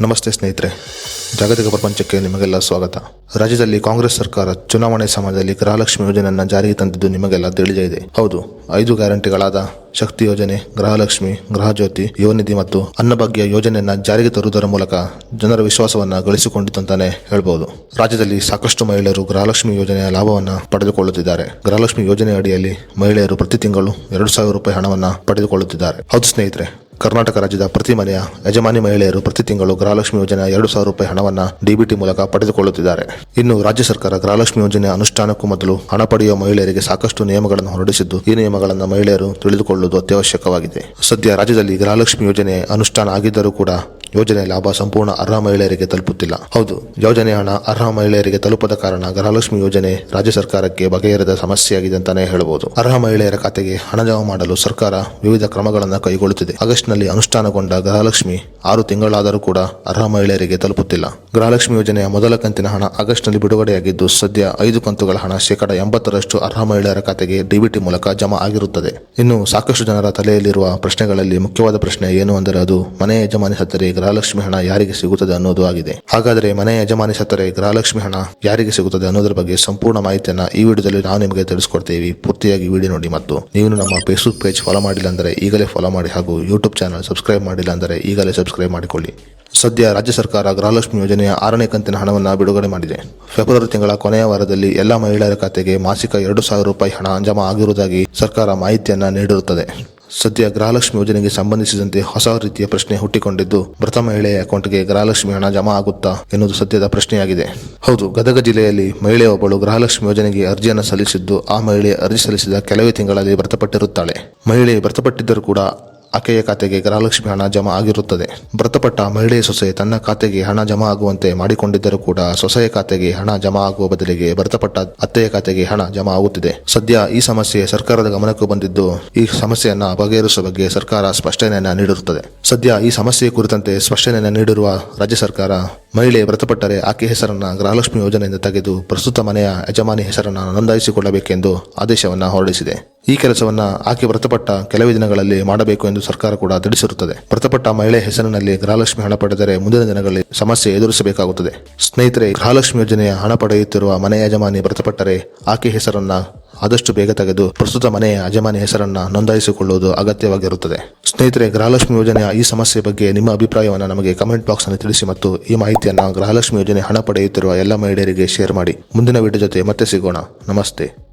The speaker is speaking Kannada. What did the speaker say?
ನಮಸ್ತೆ ಸ್ನೇಹಿತರೆ. ಜಾಗತಿಕ ಪ್ರಪಂಚಕ್ಕೆ ನಿಮಗೆಲ್ಲ ಸ್ವಾಗತ. ರಾಜ್ಯದಲ್ಲಿ ಕಾಂಗ್ರೆಸ್ ಸರ್ಕಾರ ಚುನಾವಣೆ ಸಮಯದಲ್ಲಿ ಗೃಹಲಕ್ಷ್ಮಿ ಯೋಜನೆಯನ್ನು ಜಾರಿಗೆ ತಂದಿದ್ದು ನಿಮಗೆಲ್ಲ ತಿಳಿದಿದೆ ಹೌದು, ಐದು ಗ್ಯಾರಂಟಿಗಳಾದ ಶಕ್ತಿ ಯೋಜನೆ, ಗೃಹಲಕ್ಷ್ಮಿ ಗೃಹಜ್ಯೋತಿ ಯುವನಿಧಿ ಮತ್ತು ಅನ್ನಭಾಗ್ಯ ಯೋಜನೆಯನ್ನು ಜಾರಿಗೆ ತರುವುದರ ಮೂಲಕ ಜನರ ವಿಶ್ವಾಸವನ್ನು ಗಳಿಸಿಕೊಂಡಿತು ಅಂತಾನೆ ಹೇಳಬಹುದು ರಾಜ್ಯದಲ್ಲಿ ಸಾಕಷ್ಟು ಮಹಿಳೆಯರು ಗೃಹಲಕ್ಷ್ಮಿ ಯೋಜನೆಯ ಲಾಭವನ್ನು ಪಡೆದುಕೊಳ್ಳುತ್ತಿದ್ದಾರೆ. ಗೃಹಲಕ್ಷ್ಮಿ ಯೋಜನೆ ಅಡಿಯಲ್ಲಿ ಮಹಿಳೆಯರು ಪ್ರತಿ ತಿಂಗಳು ಎರಡು ಸಾವಿರ ರೂಪಾಯಿ ಹಣವನ್ನು ಪಡೆದುಕೊಳ್ಳುತ್ತಿದ್ದಾರೆ. ಹೌದು ಸ್ನೇಹಿತರೆ ಕರ್ನಾಟಕ ರಾಜ್ಯದ ಪ್ರತಿ ಮನೆಯ ಯಜಮಾನಿ ಮಹಿಳೆಯರು ಪ್ರತಿ ತಿಂಗಳು ಗೃಹಲಕ್ಷ್ಮಿ ಯೋಜನೆಯ ಎರಡು ಸಾವಿರ ರೂಪಾಯಿ ಹಣವನ್ನು ಡಿಬಿಟಿ ಮೂಲಕ ಪಡೆದುಕೊಳ್ಳುತ್ತಿದ್ದಾರೆ. ಇನ್ನು ರಾಜ್ಯ ಸರ್ಕಾರ ಗೃಹಲಕ್ಷ್ಮಿ ಯೋಜನೆ ಅನುಷ್ಠಾನಕ್ಕೂ ಮೊದಲು ಹಣ ಪಡೆಯುವ ಮಹಿಳೆಯರಿಗೆ ಸಾಕಷ್ಟು ನಿಯಮಗಳನ್ನು ಹೊರಡಿಸಿದ್ದು, ಈ ನಿಯಮಗಳನ್ನು ಮಹಿಳೆಯರು ತಿಳಿದುಕೊಳ್ಳುವುದು ಅತ್ಯವಶ್ಯಕವಾಗಿದೆ. ಸದ್ಯ ರಾಜ್ಯದಲ್ಲಿ ಗೃಹಲಕ್ಷ್ಮಿ ಯೋಜನೆ ಅನುಷ್ಠಾನ ಆಗಿದ್ದರೂ ಕೂಡ ಯೋಜನೆ ಲಾಭ ಸಂಪೂರ್ಣ ಅರ್ಹ ಮಹಿಳೆಯರಿಗೆ ತಲುಪುತ್ತಿಲ್ಲ. ಹೌದು, ಯೋಜನೆ ಹಣ ಅರ್ಹ ಮಹಿಳೆಯರಿಗೆ ತಲುಪದ ಕಾರಣ ಗೃಹಲಕ್ಷ್ಮಿ ಯೋಜನೆ ರಾಜ್ಯ ಸರ್ಕಾರಕ್ಕೆ ಬಗೆಹರಿದ ಸಮಸ್ಯೆಯಾಗಿದೆ ಅಂತಾನೆ ಹೇಳಬಹುದು ಅರ್ಹ ಮಹಿಳೆಯರ ಖಾತೆಗೆ ಹಣ ಜಮಾ ಮಾಡಲು ಸರ್ಕಾರ ವಿವಿಧ ಕ್ರಮಗಳನ್ನು ಕೈಗೊಳ್ಳುತ್ತಿದೆ. ಆಗಸ್ಟ್ನಲ್ಲಿ ಅನುಷ್ಠಾನಗೊಂಡ ಗೃಹಲಕ್ಷ್ಮಿ ಆರು ತಿಂಗಳಾದರೂ ಕೂಡ ಅರ್ಹ ಮಹಿಳೆಯರಿಗೆ ತಲುಪುತ್ತಿಲ್ಲ. ಗೃಹಲಕ್ಷ್ಮಿ ಯೋಜನೆಯ ಮೊದಲ ಕಂತಿನ ಹಣ ಆಗಸ್ಟ್ನಲ್ಲಿ ಬಿಡುಗಡೆಯಾಗಿದ್ದು, ಸದ್ಯ ಐದು ಕಂತುಗಳ ಹಣ ಶೇಕಡ ಎಂಬತ್ತರಷ್ಟು ಅರ್ಹ ಮಹಿಳೆಯರ ಖಾತೆಗೆ ಡಿಬಿಟಿ ಮೂಲಕ ಜಮಾ ಆಗಿರುತ್ತದೆ. ಇನ್ನು ಸಾಕಷ್ಟು ಜನರ ತಲೆಯಲ್ಲಿರುವ ಪ್ರಶ್ನೆಗಳಲ್ಲಿ ಮುಖ್ಯವಾದ ಪ್ರಶ್ನೆ ಏನು ಅಂದರೆ ಅದು ಮನೆ ಯಜಮಾನಿ ಸತ್ತರೆ ಗೃಹಲಕ್ಷ್ಮಿ ಹಣ ಯಾರಿಗೆ ಸಿಗುತ್ತದೆ ಅನ್ನೋದು ಆಗಿದೆ. ಹಾಗಾದರೆ ಮನೆ ಯಜಮಾನಿ ಸತ್ತರೆ ಗೃಹಲಕ್ಷ್ಮಿ ಹಣ ಯಾರಿಗೆ ಸಿಗುತ್ತದೆ ಅನ್ನೋದರ ಬಗ್ಗೆ ಸಂಪೂರ್ಣ ಮಾಹಿತಿಯನ್ನ ಈ ವಿಡಿಯೋದಲ್ಲಿ ನಾವು ನಿಮಗೆ ತಿಳಿಸ್ಕೊಡ್ತೀವಿ. ಪೂರ್ತಿಯಾಗಿ ವಿಡಿಯೋ ನೋಡಿ ಮತ್ತು ನೀವು ನಮ್ಮ ಫೇಸ್ಬುಕ್ ಪೇಜ್ ಫಾಲೋ ಮಾಡಿಲ್ಲ ಅಂದರೆ ಈಗಲೇ ಫಾಲೋ ಮಾಡಿ ಹಾಗೂ ಯೂಟ್ಯೂಬ್ ಚಾನಲ್ ಸಬ್ಸ್ಕ್ರೈಬ್ ಮಾಡಿಲ್ಲ ಅಂದರೆ ಈಗಲೇ ಸಬ್ಸ್ಕ್ರೈಬ್ ಮಾಡಿಕೊಳ್ಳಿ. ಸದ್ಯ ರಾಜ್ಯ ಸರ್ಕಾರ ಗೃಹಲಕ್ಷ್ಮಿ ಯೋಜನೆಯ ಆರನೇ ಕಂತಿನ ಹಣವನ್ನು ಬಿಡುಗಡೆ ಮಾಡಿದೆ. ಫೆಬ್ರವರಿ ತಿಂಗಳ ಕೊನೆಯ ವಾರದಲ್ಲಿ ಎಲ್ಲ ಮಹಿಳೆಯರ ಖಾತೆಗೆ ಮಾಸಿಕ ಎರಡು ಸಾವಿರ ರೂಪಾಯಿ ಹಣ ಜಮಾ ಆಗಿರುವುದಾಗಿ ಸರ್ಕಾರ ಮಾಹಿತಿಯನ್ನ ನೀಡಿರುತ್ತದೆ. ಸದ್ಯ ಗೃಹಲಕ್ಷ್ಮಿ ಯೋಜನೆಗೆ ಸಂಬಂಧಿಸಿದಂತೆ ಹೊಸ ರೀತಿಯ ಪ್ರಶ್ನೆ ಹುಟ್ಟಿಕೊಂಡಿದ್ದು ಮೃತ ಮಹಿಳೆಯ ಅಕೌಂಟ್ಗೆ ಗೃಹಲಕ್ಷ್ಮಿ ಹಣ ಜಮಾ ಆಗುತ್ತಾ ಎನ್ನುವುದು ಸದ್ಯದ ಪ್ರಶ್ನೆಯಾಗಿದೆ. ಹೌದು, ಗದಗ ಜಿಲ್ಲೆಯಲ್ಲಿ ಮಹಿಳೆಯೊಬ್ಬಳು ಗೃಹಲಕ್ಷ್ಮಿ ಯೋಜನೆಗೆ ಅರ್ಜಿಯನ್ನು ಸಲ್ಲಿಸಿದ್ದು, ಆ ಮಹಿಳೆ ಅರ್ಜಿ ಸಲ್ಲಿಸಿದ ಕೆಲವೇ ತಿಂಗಳಲ್ಲಿ ಮೃತಪಟ್ಟಿರುತ್ತಾಳೆ. ಮಹಿಳೆ ಮೃತಪಟ್ಟಿದ್ದರೂ ಕೂಡ ಆಕೆಯ ಖಾತೆಗೆ ಗೃಹಲಕ್ಷ್ಮಿ ಹಣ ಜಮಾ ಆಗಿರುತ್ತದೆ. ಮೃತಪಟ್ಟ ಮಹಿಳೆಯ ಸೊಸೆ ತನ್ನ ಖಾತೆಗೆ ಹಣ ಜಮಾ ಆಗುವಂತೆ ಮಾಡಿಕೊಂಡಿದ್ದರೂ ಕೂಡ ಸೊಸೆಯ ಖಾತೆಗೆ ಹಣ ಜಮಾ ಆಗುವ ಬದಲಿಗೆ ಮೃತಪಟ್ಟ ಅತ್ತೆಯ ಖಾತೆಗೆ ಹಣ ಜಮಾ ಆಗುತ್ತಿದೆ. ಸದ್ಯ ಈ ಸಮಸ್ಯೆ ಸರ್ಕಾರದ ಗಮನಕ್ಕೂ ಬಂದಿದ್ದು, ಈ ಸಮಸ್ಯೆಯನ್ನ ಬಗೆಹರಿಸುವ ಬಗ್ಗೆ ಸರ್ಕಾರ ಸ್ಪಷ್ಟನೆಯನ್ನ ನೀಡಿರುತ್ತದೆ. ಸದ್ಯ ಈ ಸಮಸ್ಯೆ ಕುರಿತಂತೆ ಸ್ಪಷ್ಟನೆಯನ್ನ ನೀಡಿರುವ ರಾಜ್ಯ ಸರ್ಕಾರ ಮಹಿಳೆ ಮೃತಪಟ್ಟರೆ ಆಕೆ ಹೆಸರನ್ನ ಗೃಹಲಕ್ಷ್ಮಿ ಯೋಜನೆಯಿಂದ ತೆಗೆದು ಪ್ರಸ್ತುತ ಮನೆಯ ಯಜಮಾನಿ ಹೆಸರನ್ನ ನೋಂದಾಯಿಸಿಕೊಳ್ಳಬೇಕೆಂದು ಆದೇಶವನ್ನ ಹೊರಡಿಸಿದೆ. ಈ ಕೆಲಸವನ್ನ ಆಕೆ ಮೃತಪಟ್ಟ ಕೆಲವೇ ದಿನಗಳಲ್ಲಿ ಮಾಡಬೇಕು ಎಂದು ಸರ್ಕಾರ ಕೂಡ ತಿಳಿಸಿರುತ್ತದೆ. ಮೃತಪಟ್ಟ ಮಹಿಳೆ ಹೆಸರಿನಲ್ಲಿ ಗೃಹಲಕ್ಷ್ಮಿ ಹಣ ಪಡೆದರೆ ಮುಂದಿನ ದಿನಗಳಲ್ಲಿ ಸಮಸ್ಯೆ ಎದುರಿಸಬೇಕಾಗುತ್ತದೆ. ಸ್ನೇಹಿತರೆ, ಗೃಹಲಕ್ಷ್ಮಿ ಯೋಜನೆಯ ಹಣ ಪಡೆಯುತ್ತಿರುವ ಮನೆ ಯಜಮಾನಿ ಮೃತಪಟ್ಟರೆ ಆಕೆ ಹೆಸರನ್ನ ಆದಷ್ಟು ಬೇಗ ತೆಗೆದು ಪ್ರಸ್ತುತ ಮನೆಯ ಯಜಮಾನಿ ಹೆಸರನ್ನ ನೋಂದಾಯಿಸಿಕೊಳ್ಳುವುದು ಅಗತ್ಯವಾಗಿರುತ್ತದೆ. ಸ್ನೇಹಿತರೆ, ಗೃಹಲಕ್ಷ್ಮಿ ಯೋಜನೆಯ ಈ ಸಮಸ್ಯೆ ಬಗ್ಗೆ ನಿಮ್ಮ ಅಭಿಪ್ರಾಯವನ್ನು ನಮಗೆ ಕಮೆಂಟ್ ಬಾಕ್ಸ್ ಅನ್ನು ತಿಳಿಸಿ ಮತ್ತು ಈ ಮಾಹಿತಿಯನ್ನು ಗೃಹಲಕ್ಷ್ಮಿ ಯೋಜನೆ ಹಣ ಪಡೆಯುತ್ತಿರುವ ಎಲ್ಲ ಮಹಿಳೆಯರಿಗೆ ಶೇರ್ ಮಾಡಿ. ಮುಂದಿನ ವಿಡಿಯೋ ಜೊತೆ ಮತ್ತೆ ಸಿಗೋಣ. ನಮಸ್ತೆ.